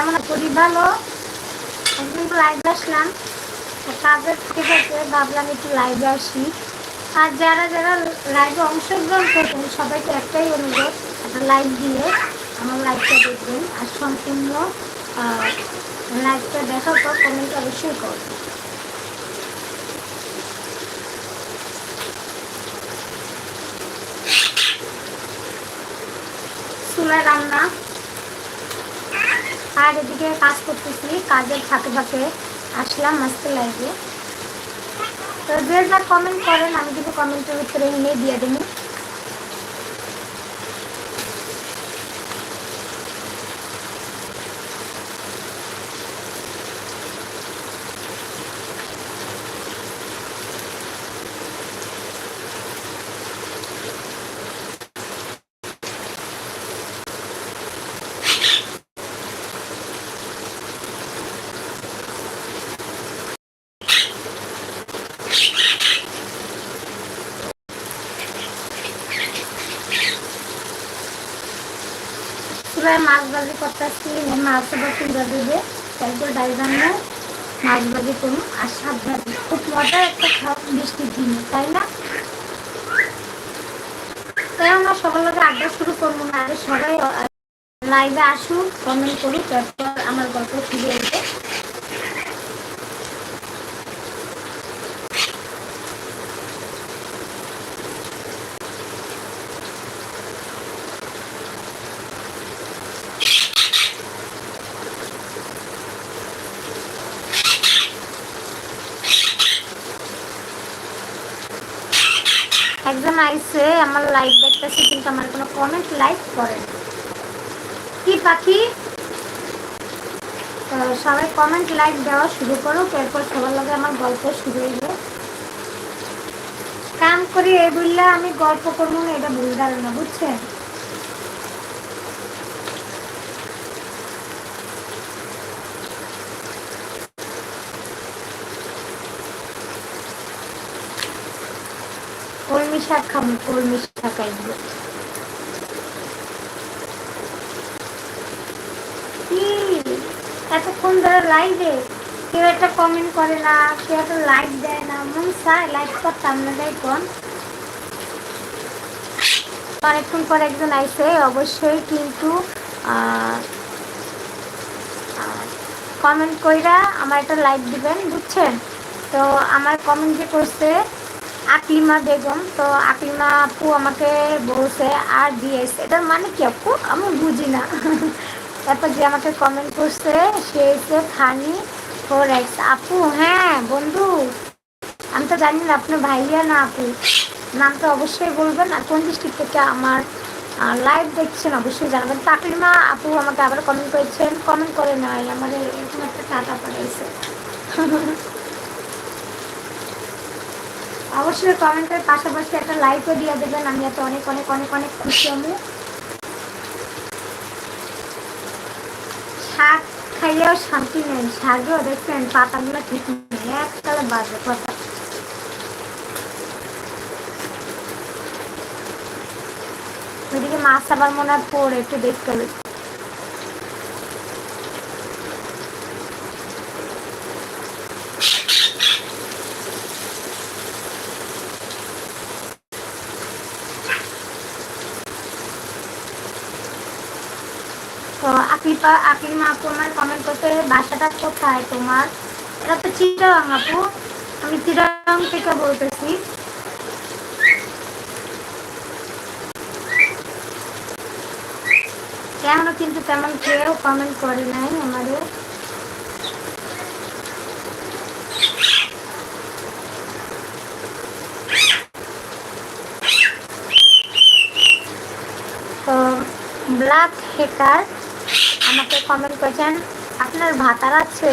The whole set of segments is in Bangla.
কেমন করি ভালো? একদিন লাইভ আসলাম। কাজের থেকে থেকে ভাবলাম একটু লাইভে আসি। আর যারা যারা লাইভে অংশগ্রহণ করবেন, সবাইকে একটাই অনুরোধ, একটা লাইভ দিয়ে আমার লাইভটা দেখবেন। আর সম্পূর্ণ লাইভটা দেখার পর কমেন্ট অবশ্যই করবেন। চুলায় রান্না। আর এদিকে কাজ করতেছি, কাজের ফাঁকে ফাঁকে আসলাম আজকে লাইভে তো যে যা কমেন্ট করেন, আমি কিন্তু কমেন্টের উত্তরে নিয়ে দিয়ে দেবো চুলায় মাছ ভাজি করতেছি মাছ তুলে দেবে তারপর ডাল রান্না মাছ ভাজি করুন আর সাত ভাজি খুব মজার একটা খাওয়া বৃষ্টির দিনে, তাই না? তাই আমরা সকাল থেকে আড্ডা শুরু করব না। আগে সবাই লাইভে আসুন কমেন্ট করুক, তারপর আমার গল্প ফিরে এসে একজন আইসে আমার দেখতেছে কিন্তু আমার কোনো কমেন্ট লাইক করে। কি পাখি? সবাই কমেন্ট লাইক দেওয়া শুরু করো এরপর সবার লাগে আমার গল্প শুরু হইল। কাম করি এই বললে আমি গল্প করব এটা ভুল ধারণা, বুঝছেন কলমি শাক খাব কলমি শাক কি? এতক্ষণ ধরে লাইভে কেউ একটা কমেন্ট করে না, কেউ একটা লাইক দেয় না। মন চায় লাইক করতাম না কোন অনেকক্ষণ পর একজন আইসে অবশ্যই কিন্তু কমেন্ট কইরা আমার একটা লাইক দিবেন, বুঝছেন? তো আমার কমেন্ট যে করছে আকলিমা বেগম, তো আকলিমা আপু আমাকে বলছে, আর দিয়েছে। এটার মানে কি আপু? আমি বুঝি না। তারপর যে আমাকে কমেন্ট করছে, সে হচ্ছে ফানি ফোর এক্স আপু হ্যাঁ বন্ধু, আমি তো জানি না আপনার ভাইয়া না আপু। নামটা অবশ্যই বলবেন, আর কোন ডিস্ট্রিক্ট থেকে আমার লাইভ দেখছেন অবশ্যই জানাবেন। তাকলিমা আপু আমাকে আবার কমেন্ট করেছেন। কমেন্ট করে নয় আমাদের এরকম একটা টাটা পাঠাইছে। অবশ্যই কমেন্টের পাশাপাশি একটা লাইকও দিয়ে দেবেন, আমি এত অনেক অনেক অনেক অনেক খুশি আমি। শাক খাইলেও শান্তি নেই শাকেও দেখছেন, পাতাগুলো ঠিক নেই এককালে বাজে কথা। ওইদিকে মাছ আবার মনে হয় পড়ে, একটু দেখতে হবে তো আকিপা আকিমা আপু আমার কমেন্ট করতে বাসাটা কোথায় তোমার? এটা তো চিটাং আপু। আমি চিটাং থেকে বলতেছি। এখনও কিন্তু তেমন কেউ কমেন্ট করে নাই আমাদের। ব্ল্যাক হেকার আমাকে কমেন্ট করেছেন, আপনার ভাতার আছে?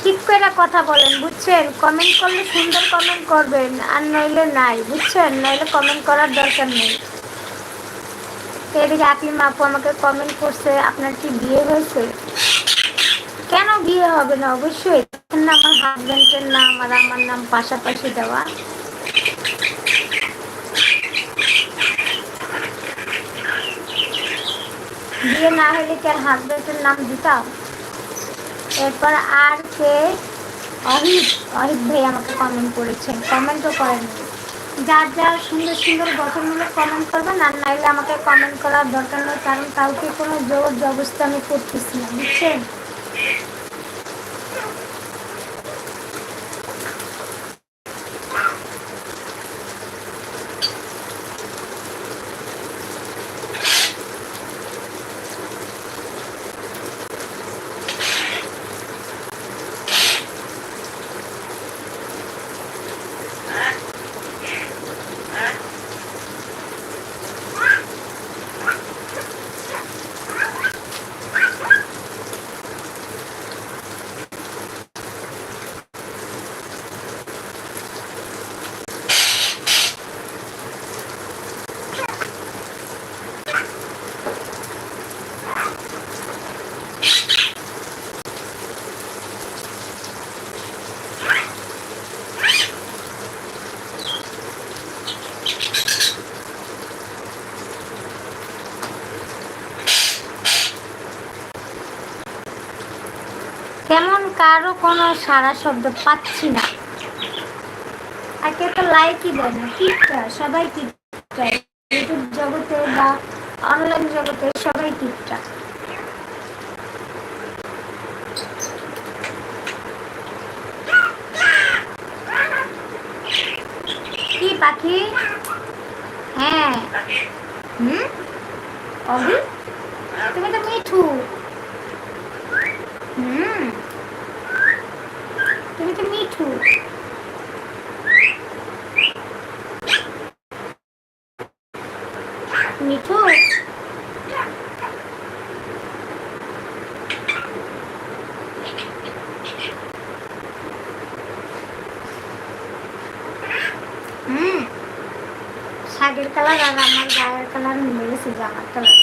ঠিক করে কথা বলেন, বুঝছেন? কমেন্ট করলে সুন্দর কমেন্ট করবেন, আর নইলে নাই, বুঝছেন? নইলে কমেন্ট করার দরকার নেই। এদিকে আকলিমা আপু আমাকে কমেন্ট করছে, আপনার কি বিয়ে হয়েছে? কেন বিয়ে হবে না? অবশ্যই। আমার হাজব্যান্ডের নাম আর আমার নাম পাশাপাশি দেওয়া। বিয়ে না হলে কি আর হাজব্যান্ডের নাম দিতাম? এরপর আর কে? অহিত। অহিত ভাই আমাকে কমেন্ট করেছেন। কমেন্টও করেন যার যার সুন্দর সুন্দর গঠনমূলক কমেন্ট করবেন, আর নাইলে আমাকে কমেন্ট করার দরকার নেই, কারণ কাউকে কোনো জোর জবস্থা আমি করতেছি না, বুঝছেন কেমন কারও কোনো সারা শব্দ পাচ্ছি না। আর কেউ তো লাইকই দেয় না টিপটা সবাই টিপটা ইউটিউব জগতে বা অনলাইন জগতে সবাই টিপটা কি পাখি? হ্যাঁ। হুম? তুমি তো মিঠু। হুম। তুমি তো মিঠু মিঠু হুম শাকের কালার আর আমার গায়ের কালার মিলে গেছে জামার কালার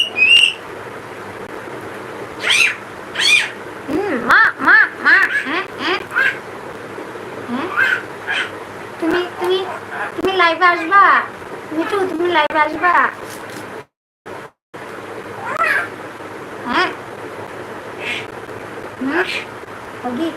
হুম মা মা মা হ্যাঁ হ্যাঁ হ্যাঁ তুমি তুমি তুমি লাইভে আসবা মিঠু তুমি লাইভে আসবা হ্যাঁ হুম ওগি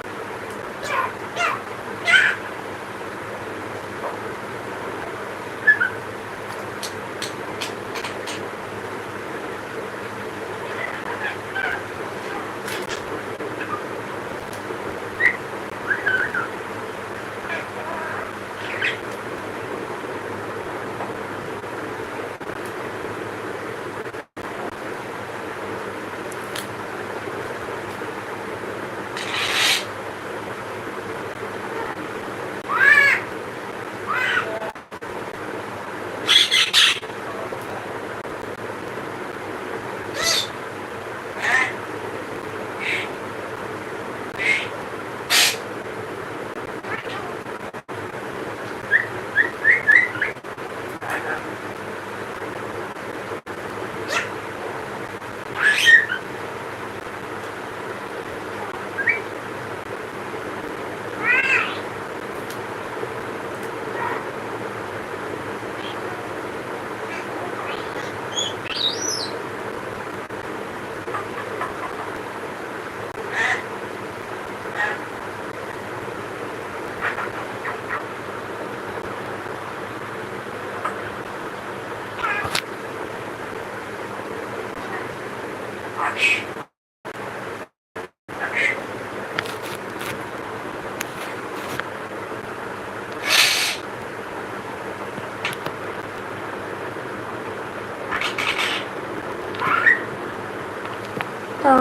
তো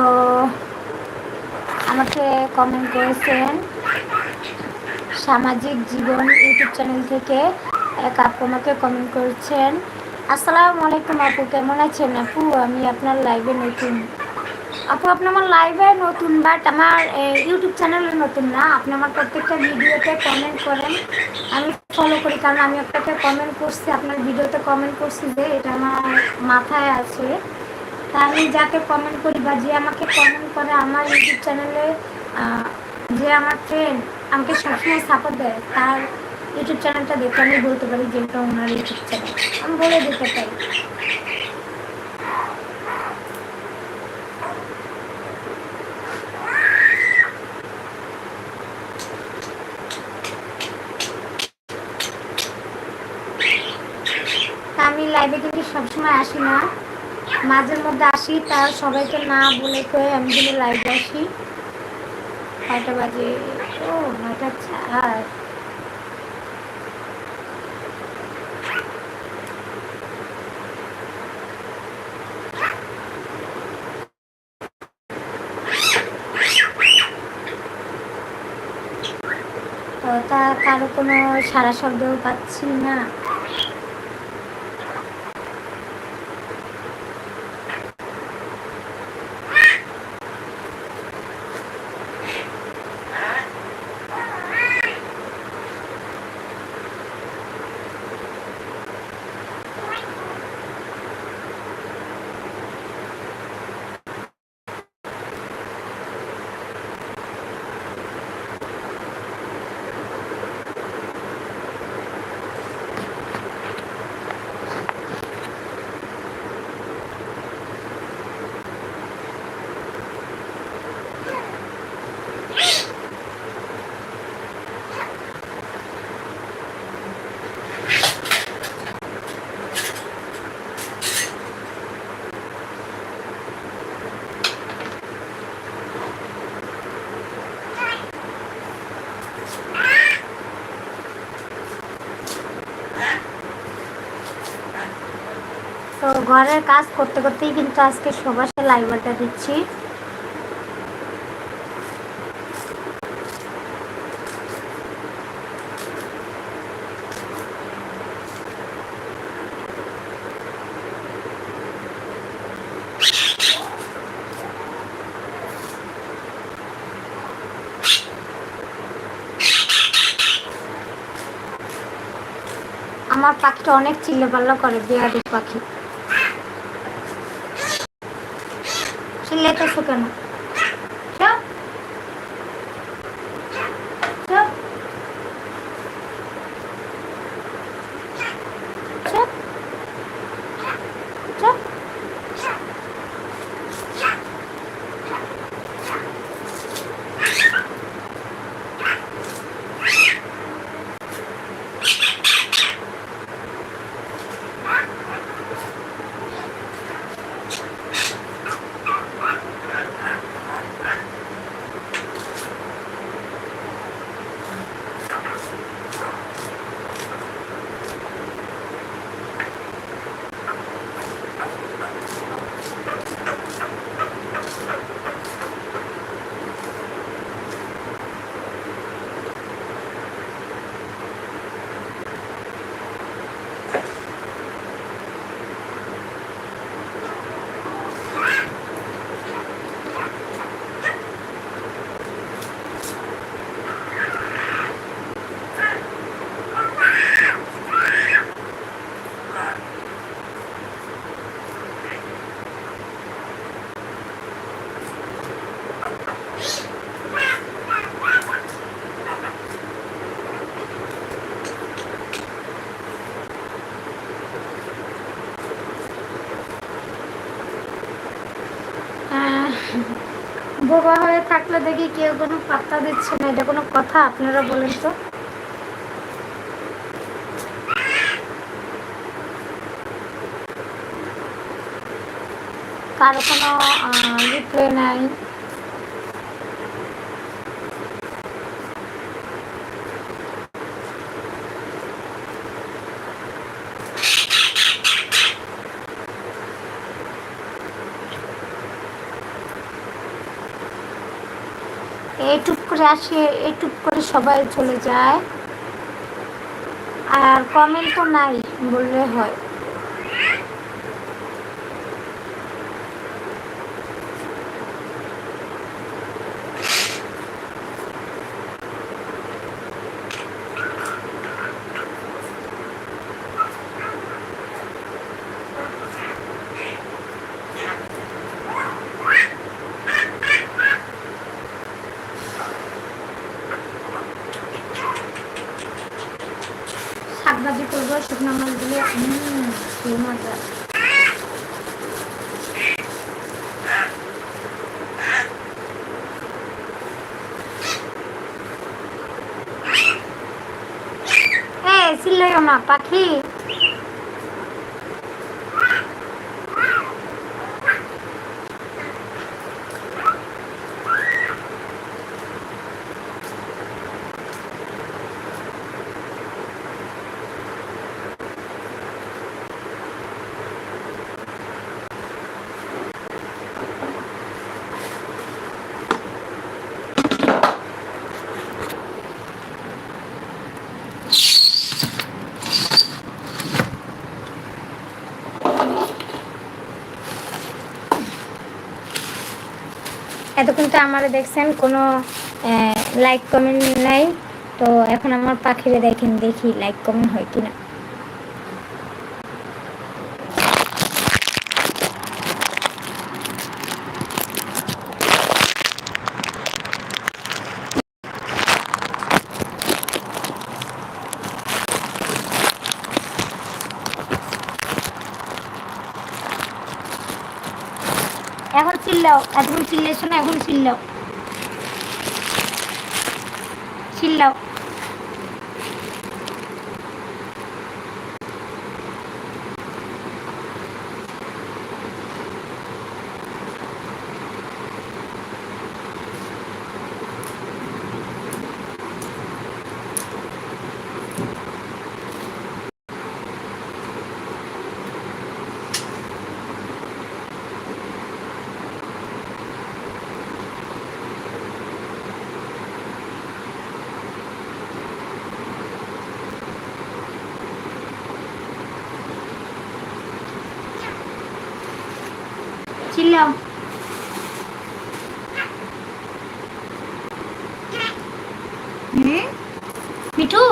আমাকে কমেন্ট করেছেন সামাজিক জীবন ইউটিউব চ্যানেল থেকে এক আপু আমাকে কমেন্ট করেছেন। আসসালামু আলাইকুম আপু, কেমন আছেন? আপু, আমি আপনার লাইভে নতুন। আপু, আপনি আমার লাইভে নতুন বাট আমার ইউটিউব চ্যানেলে নতুন না। আপনি আমার প্রত্যেকটা ভিডিওতে কমেন্ট করেন। আমি ফলো করি, কারণ আমি আপনাকে কমেন্ট করছি, আপনার ভিডিওতে কমেন্ট করছি যে এটা আমার মাথায় আছে। তা আমি যাকে কমেন্ট করি বা যে আমাকে কমেন্ট করে আমার ইউটিউব চ্যানেলে যে আমার ফ্রেন্ড আমাকে সবসময় সাপোর্ট দেয়, তার ইউটিউব চ্যানেলটা দেখে আমি বলতে পারি যে এটা ওনার ইউটিউব চ্যানেল আমি বলে দিতে পারি। আমি লাইভে কিন্তু সবসময় আসি না। মাঝের মধ্যে আসি তার সবাইকে না বলে কয়ে আমি কিন্তু লাইভে আসি। কয়টা বাজে। ও নয়টা চার। তা কারও কোনো সারা শব্দও পাচ্ছি না। তো ঘরের কাজ করতে করতেই কিন্তু আজকে সবাসে লাইভারটা দিচ্ছি। আমার পাখিটা অনেক চিল্লে পাল্লা করে বিয়ারি পাখি। চিল্লাইতেছো কেন দেখি কেউ কোনো পাত্তা দিচ্ছে না, এটা কোনো কথা? আপনারা বলেন তো। কারও কোনো রিপ্লাই নাই। এইটুক করে আসে এটুক করে সবাই চলে যায়। আর কমেন্ট তো নাই বললে হয় শাকভাজি করব শুকনো মাছ দিয়ে হুম কি মজা চিল্লাইও না পাখি? এতক্ষণ তো আমার দেখছেন, কোনো লাইক কমেন্ট নাই। তো এখন আমার পাখিরে দেখেন, দেখি লাইক কমেন্ট হয় কিনা এখন চিল্লাও এতক্ষণ চিল্লেছো না এখন চিল্লাও চিল্লাও চিল্লাও মিঠু?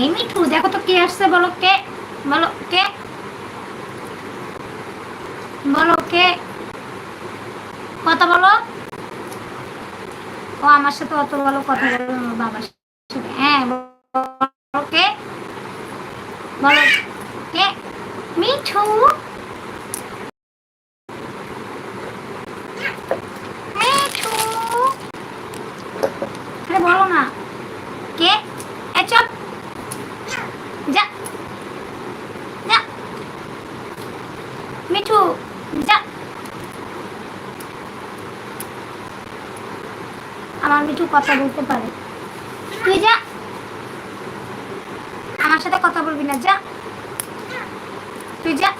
এই মিঠু, দেখো তো কে আসছে, বলো কে বলো কে বলো কে, কথা বলো। ও আমার সাথে অত বলো কথা বলো বাবার সাথে হ্যাঁ বলো কে বলো কে মিঠু মিঠু আরে বলো না। কে? এ চল যা। যা। মিঠু, যা। আমার মিঠু কথা বলতে পারে তুই যা আমার সাথে কথা বলবি না যা তুই যা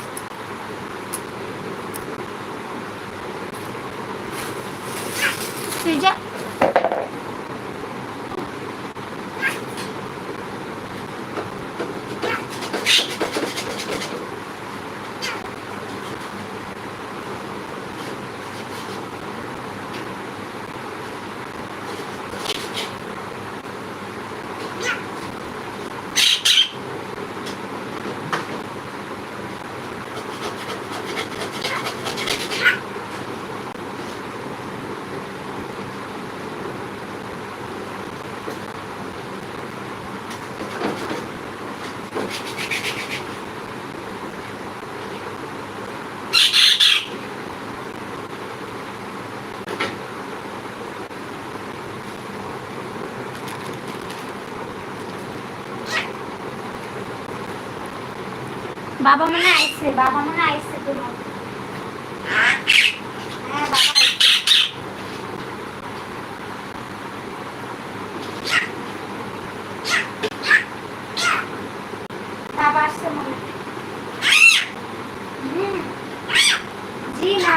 তুই যা বাবা মনে আইছে বাবা মনে আইছে তোমার। হ্যাঁ বাবা বাবা আসছে মনে জি না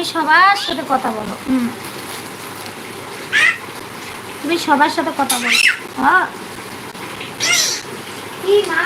তুমি সবার সাথে কথা বলো। হুম। তুমি সবার সাথে কথা বলো। হ্যাঁ। কি মা?